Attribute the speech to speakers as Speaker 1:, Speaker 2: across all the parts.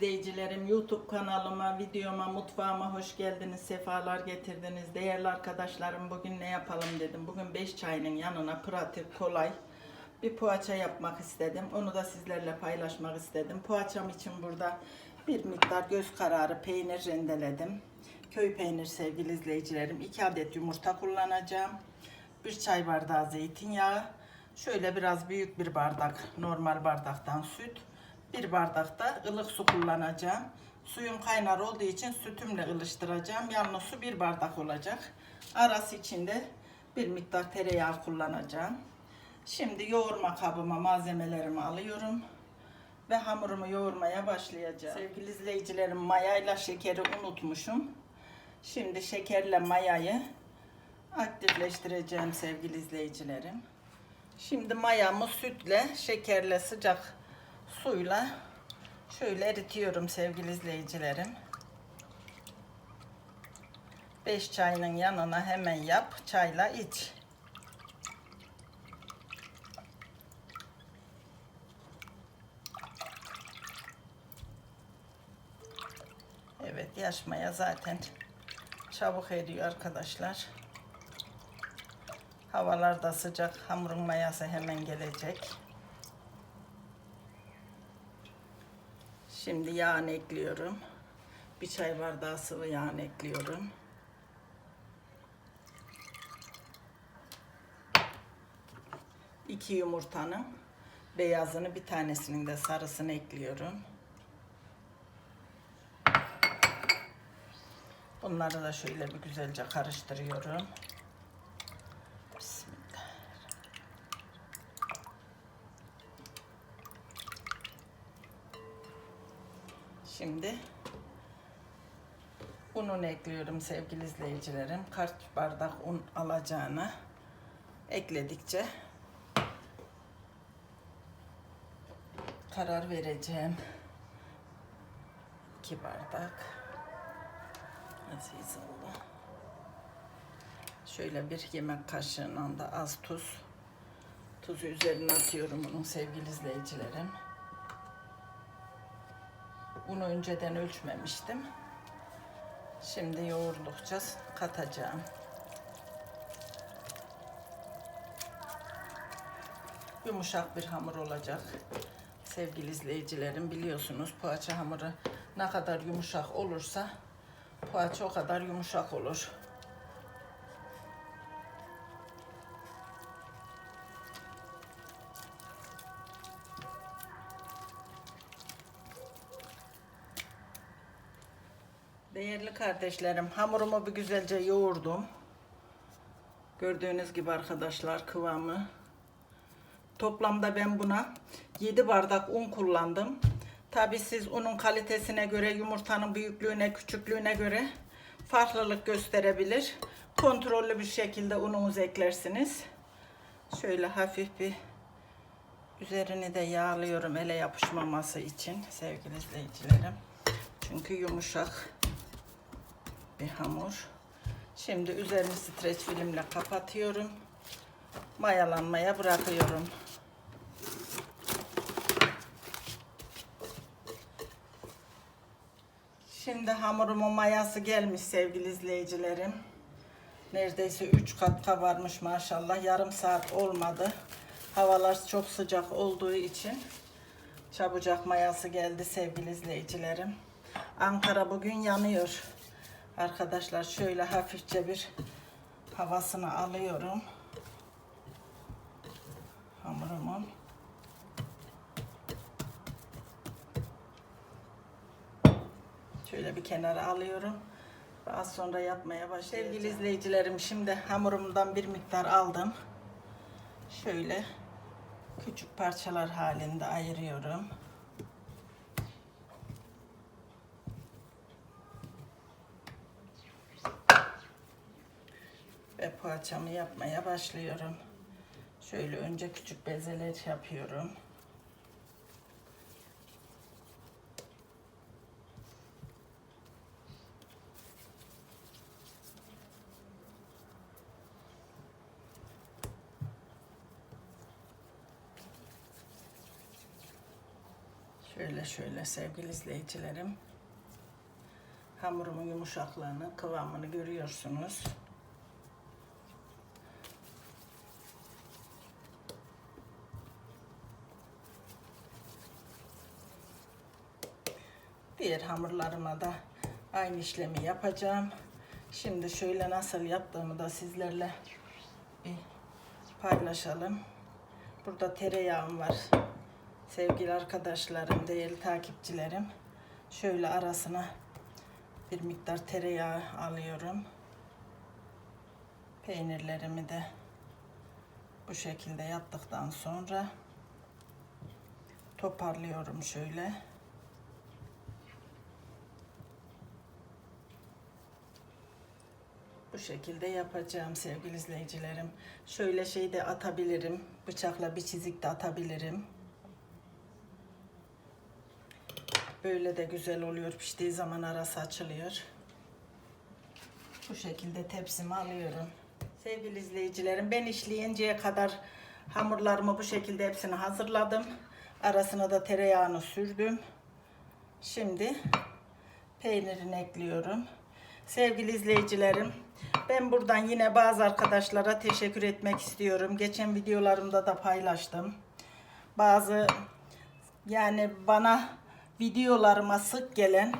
Speaker 1: izleyicilerim, YouTube kanalıma, videoma, mutfağıma hoş geldiniz, sefalar getirdiniz. Değerli arkadaşlarım bugün ne yapalım dedim. Bugün 5 çayının yanına pratik, kolay bir poğaça yapmak istedim. Onu da sizlerle paylaşmak istedim. Poğaçam için burada bir miktar göz kararı peynir rendeledim. Köy peynir sevgili izleyicilerim. 2 adet yumurta kullanacağım. Bir çay bardağı zeytinyağı. Şöyle biraz büyük bir bardak normal bardaktan süt. Bir bardak da ılık su kullanacağım. Suyum kaynar olduğu için sütümle ılıştıracağım. Yalnız su bir bardak olacak. Arası içinde bir miktar tereyağı kullanacağım. Şimdi yoğurma kabıma malzemelerimi alıyorum ve hamurumu yoğurmaya başlayacağım. Sevgili izleyicilerim mayayla şekeri unutmuşum. Şimdi şekerle mayayı aktifleştireceğim sevgili izleyicilerim. Şimdi mayamı sütle, şekerle, sıcak suyla şöyle eritiyorum sevgili izleyicilerim. 5 çayının yanına hemen yap, çayla iç. Evet, yaş maya zaten çabuk eriyor arkadaşlar. Havalar da sıcak, hamurun mayası hemen gelecek. Şimdi yağını ekliyorum. Bir çay bardağı sıvı yağını ekliyorum. İki yumurtanın beyazını bir tanesinin de sarısını ekliyorum. Bunları da şöyle bir güzelce karıştırıyorum. Şimdi ununu ekliyorum sevgili izleyicilerim. Kaç bardak un alacağını ekledikçe karar vereceğim. 2 bardak. Aziz Allah. Şöyle bir yemek kaşığından da az tuz. Tuzu üzerine atıyorum bunun sevgili izleyicilerim. Bunu önceden ölçmemiştim. Şimdi yoğurdukça katacağım. Yumuşak bir hamur olacak. Sevgili izleyicilerim biliyorsunuz poğaça hamuru ne kadar yumuşak olursa poğaça o kadar yumuşak olur. Kardeşlerim, hamurumu bir güzelce yoğurdum. Gördüğünüz gibi arkadaşlar kıvamı. Toplamda ben buna 7 bardak un kullandım. Tabi siz unun kalitesine göre, yumurtanın büyüklüğüne, küçüklüğüne göre farklılık gösterebilir. Kontrollü bir şekilde ununuzu eklersiniz. Şöyle hafif bir üzerini de yağlıyorum ele yapışmaması için sevgili izleyicilerim. Çünkü yumuşak bir hamur. Şimdi üzerini streç filmle kapatıyorum. Mayalanmaya bırakıyorum. Şimdi hamurumun mayası gelmiş sevgili izleyicilerim. Neredeyse 3 kat kabarmış maşallah. Yarım saat olmadı. Havalar çok sıcak olduğu için çabucak mayası geldi sevgili izleyicilerim. Ankara bugün yanıyor. Arkadaşlar şöyle hafifçe bir havasını alıyorum. Hamurumun. Şöyle bir kenara alıyorum. Az sonra yapmaya başlayacağım. Sevgili izleyicilerim şimdi hamurumdan bir miktar aldım. Şöyle küçük parçalar halinde ayırıyorum. Ve poğaçamı yapmaya başlıyorum. Şöyle önce küçük bezeler yapıyorum. Şöyle şöyle sevgili izleyicilerim. Hamurumun yumuşaklığını, kıvamını görüyorsunuz. Diğer hamurlarıma da aynı işlemi yapacağım. Şimdi şöyle nasıl yaptığımı da sizlerle bir paylaşalım. Burada tereyağım var. Sevgili arkadaşlarım, değerli takipçilerim. Şöyle arasına bir miktar tereyağı alıyorum. Peynirlerimi de bu şekilde yaptıktan sonra toparlıyorum şöyle. Şekilde yapacağım sevgili izleyicilerim. Şöyle şey de atabilirim. Bıçakla bir çizik de atabilirim. Böyle de güzel oluyor. Piştiği zaman arası açılıyor. Bu şekilde tepsimi alıyorum. Sevgili izleyicilerim ben işleyinceye kadar hamurlarımı bu şekilde hepsini hazırladım. Arasına da tereyağını sürdüm. Şimdi peynirini ekliyorum. Sevgili izleyicilerim, ben buradan yine bazı arkadaşlara teşekkür etmek istiyorum. Geçen videolarımda da paylaştım. Bazı yani bana videolarıma sık gelen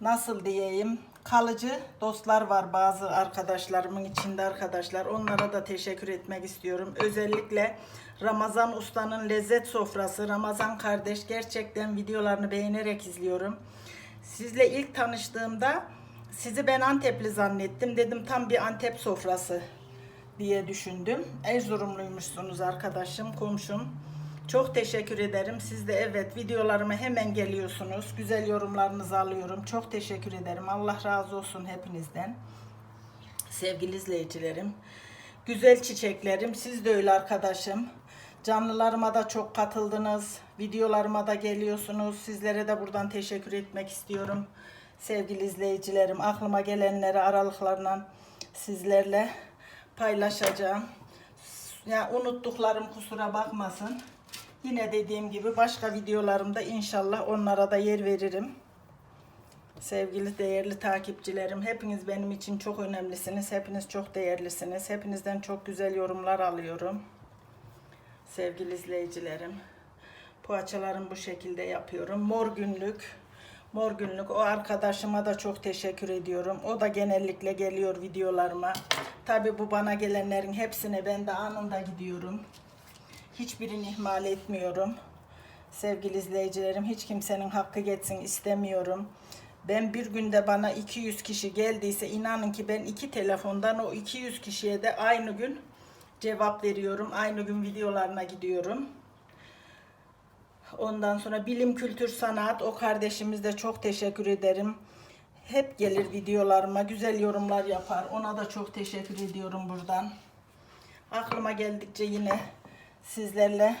Speaker 1: nasıl diyeyim kalıcı dostlar var bazı arkadaşlarımın içinde arkadaşlar. Onlara da teşekkür etmek istiyorum. Özellikle Ramazan Usta'nın lezzet sofrası, Ramazan kardeş gerçekten videolarını beğenerek izliyorum. Sizle ilk tanıştığımda sizi ben Antepli zannettim. Dedim tam bir Antep sofrası diye düşündüm. Erzurumluymuşsunuz arkadaşım, komşum. Çok teşekkür ederim. Siz de evet videolarıma hemen geliyorsunuz. Güzel yorumlarınızı alıyorum. Çok teşekkür ederim. Allah razı olsun hepinizden. Sevgili izleyicilerim. Güzel çiçeklerim. Siz de öyle arkadaşım. Canlılarıma da çok katıldınız. Videolarıma da geliyorsunuz. Sizlere de buradan teşekkür etmek istiyorum. Sevgili izleyicilerim, aklıma gelenleri aralıklarla sizlerle paylaşacağım. Ya unuttuklarım kusura bakmasın. Yine dediğim gibi başka videolarımda inşallah onlara da yer veririm. Sevgili değerli takipçilerim, hepiniz benim için çok önemlisiniz. Hepiniz çok değerlisiniz. Hepinizden çok güzel yorumlar alıyorum. Sevgili izleyicilerim, poğaçalarımı bu şekilde yapıyorum. Mor günlük, mor günlük o arkadaşıma da çok teşekkür ediyorum. O da genellikle geliyor videolarıma. Tabi bu bana gelenlerin hepsine ben de anında gidiyorum. Hiçbirini ihmal etmiyorum. Sevgili izleyicilerim hiç kimsenin hakkı geçsin istemiyorum. Ben bir günde bana 200 kişi geldiyse inanın ki ben iki telefondan o 200 kişiye de aynı gün cevap veriyorum. Aynı gün videolarına gidiyorum. Ondan sonra bilim, kültür, sanat o kardeşimiz de çok teşekkür ederim. Hep gelir videolarıma, güzel yorumlar yapar. Ona da çok teşekkür ediyorum buradan. Aklıma geldikçe yine sizlerle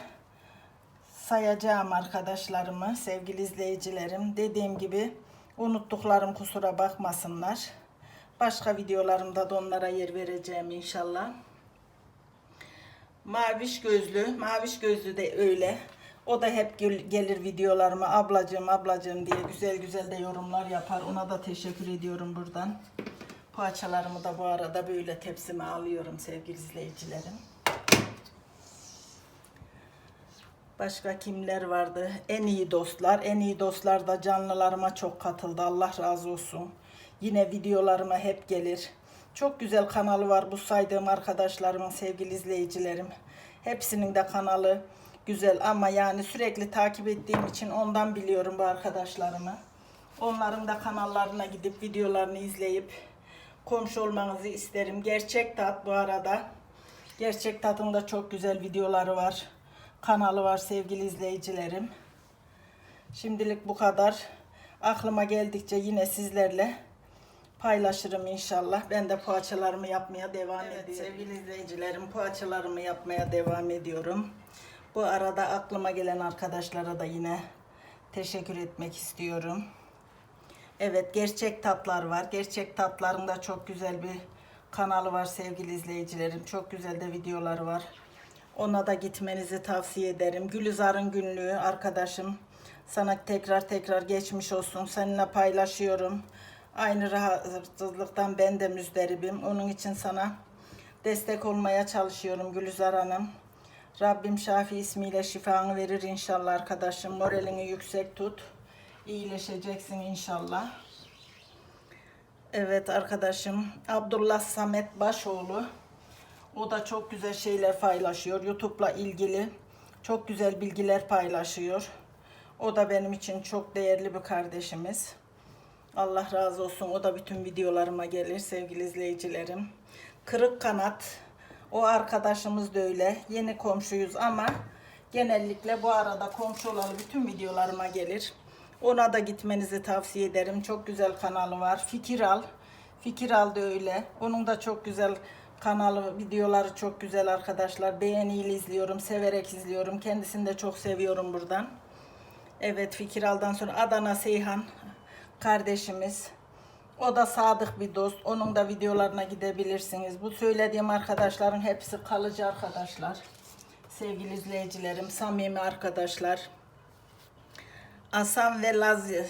Speaker 1: sayacağım arkadaşlarımı, sevgili izleyicilerim. Dediğim gibi unuttuklarım kusura bakmasınlar. Başka videolarımda da onlara yer vereceğim inşallah. Maviş gözlü, maviş gözlü de öyle. O da hep gel- gelir videolarıma ablacığım ablacığım diye güzel güzel de yorumlar yapar. Ona da teşekkür ediyorum buradan. Poğaçalarımı da bu arada böyle tepsime alıyorum sevgili izleyicilerim. Başka kimler vardı? En iyi dostlar. En iyi dostlar da canlılarıma çok katıldı. Allah razı olsun. Yine videolarıma hep gelir. Çok güzel kanalı var bu saydığım arkadaşlarımın sevgili izleyicilerim. Hepsinin de kanalı güzel ama yani sürekli takip ettiğim için ondan biliyorum bu arkadaşlarımı. Onların da kanallarına gidip videolarını izleyip komşu olmanızı isterim. Gerçek tat bu arada. Gerçek Tat'ın da çok güzel videoları var. Kanalı var sevgili izleyicilerim. Şimdilik bu kadar. Aklıma geldikçe yine sizlerle paylaşırım inşallah. Ben de poğaçalarımı yapmaya devam ediyorum. Sevgili izleyicilerim poğaçalarımı yapmaya devam ediyorum. Bu arada aklıma gelen arkadaşlara da yine teşekkür etmek istiyorum. Evet gerçek tatlar var. Gerçek tatların da çok güzel bir kanalı var sevgili izleyicilerim. Çok güzel de videoları var. Ona da gitmenizi tavsiye ederim. Gülizar'ın günlüğü arkadaşım Sana tekrar tekrar geçmiş olsun. Seninle paylaşıyorum. Aynı rahatsızlıktan ben de müzdaribim. Onun için sana destek olmaya çalışıyorum Gülizar Hanım. Rabbim Şafi ismiyle şifanı verir inşallah arkadaşım. Moralini yüksek tut. İyileşeceksin inşallah. Evet arkadaşım Abdullah Samet Başoğlu. O da çok güzel şeyler paylaşıyor. YouTube'la ilgili çok güzel bilgiler paylaşıyor. O da benim için çok değerli bir kardeşimiz. Allah razı olsun. O da bütün videolarıma gelir sevgili izleyicilerim. Kırık Kanat. O arkadaşımız da öyle. Yeni komşuyuz ama genellikle bu arada komşu olalı bütün videolarıma gelir. Ona da gitmenizi tavsiye ederim. Çok güzel kanalı var. Fikir al. Fikir al da öyle. Onun da çok güzel kanalı, videoları çok güzel arkadaşlar. Beğeniyle izliyorum, severek izliyorum. Kendisini de çok seviyorum buradan. Evet Fikir Al'dan sonra Adana Seyhan kardeşimiz. O da sadık bir dost. Onun da videolarına gidebilirsiniz. Bu söylediğim arkadaşların hepsi kalıcı arkadaşlar. Sevgili izleyicilerim, samimi arkadaşlar. Asan ve Lazi,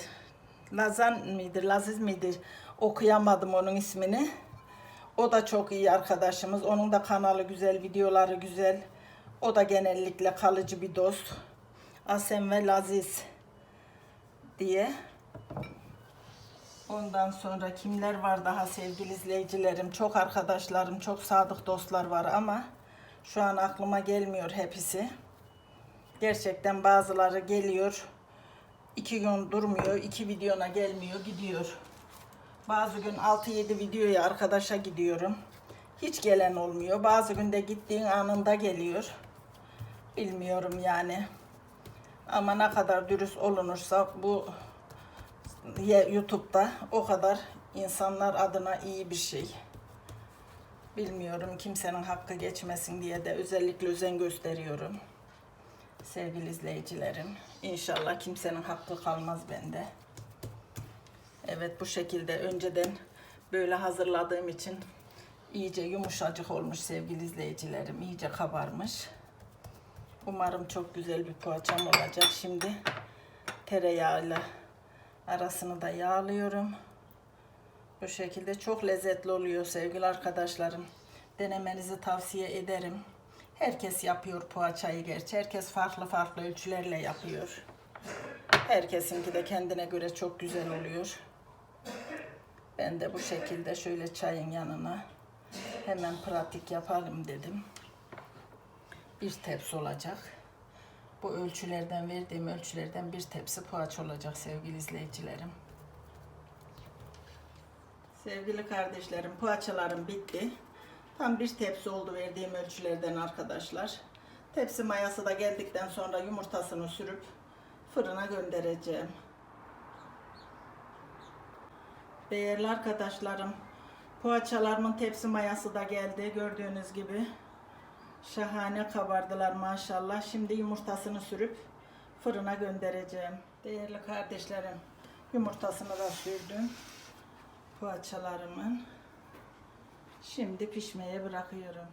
Speaker 1: Lazan mıydı, Laziz miydi? Okuyamadım onun ismini. O da çok iyi arkadaşımız. Onun da kanalı güzel, videoları güzel. O da genellikle kalıcı bir dost. Asem ve Laziz diye. Ondan sonra kimler var daha sevgili izleyicilerim? Çok arkadaşlarım, çok sadık dostlar var ama şu an aklıma gelmiyor hepsi. Gerçekten bazıları geliyor, iki gün durmuyor, iki videona gelmiyor, gidiyor. Bazı gün 6-7 videoya arkadaşa gidiyorum. Hiç gelen olmuyor. Bazı günde gittiğin anında geliyor. Bilmiyorum yani. Ama ne kadar dürüst olunursa bu ye- YouTube'da o kadar insanlar adına iyi bir şey. Bilmiyorum kimsenin hakkı geçmesin diye de özellikle özen gösteriyorum. Sevgili izleyicilerim. İnşallah kimsenin hakkı kalmaz bende. Evet bu şekilde önceden böyle hazırladığım için iyice yumuşacık olmuş sevgili izleyicilerim. İyice kabarmış. Umarım çok güzel bir poğaçam olacak. Şimdi tereyağıyla arasını da yağlıyorum. Bu şekilde çok lezzetli oluyor sevgili arkadaşlarım. Denemenizi tavsiye ederim. Herkes yapıyor poğaçayı gerçi. Herkes farklı farklı ölçülerle yapıyor. Herkesinki de kendine göre çok güzel oluyor. Ben de bu şekilde şöyle çayın yanına hemen pratik yapalım dedim. Bir tepsi olacak. Bu ölçülerden verdiğim ölçülerden bir tepsi poğaça olacak sevgili izleyicilerim. Sevgili kardeşlerim poğaçalarım bitti. Tam bir tepsi oldu verdiğim ölçülerden arkadaşlar. Tepsi mayası da geldikten sonra yumurtasını sürüp fırına göndereceğim. Değerli arkadaşlarım, poğaçalarımın tepsi mayası da geldi gördüğünüz gibi. Şahane kabardılar maşallah. Şimdi yumurtasını sürüp fırına göndereceğim. Değerli kardeşlerim, yumurtasını da sürdüm. Poğaçalarımın. Şimdi pişmeye bırakıyorum.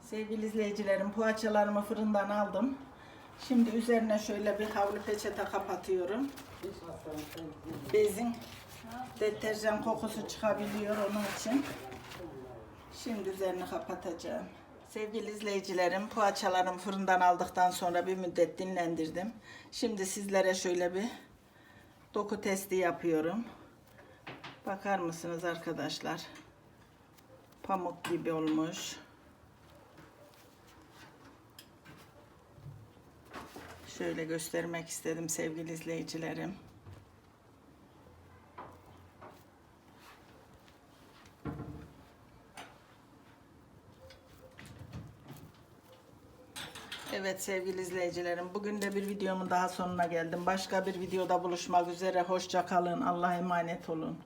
Speaker 1: Sevgili izleyicilerim, poğaçalarımı fırından aldım. Şimdi üzerine şöyle bir havlu peçete kapatıyorum. Bezin deterjan kokusu çıkabiliyor onun için. Şimdi üzerini kapatacağım. Sevgili izleyicilerim, poğaçalarımı fırından aldıktan sonra bir müddet dinlendirdim. Şimdi sizlere şöyle bir doku testi yapıyorum. Bakar mısınız arkadaşlar? Pamuk gibi olmuş. Şöyle göstermek istedim sevgili izleyicilerim. Evet sevgili izleyicilerim bugün de bir videomun daha sonuna geldim. Başka bir videoda buluşmak üzere. Hoşça kalın. Allah'a emanet olun.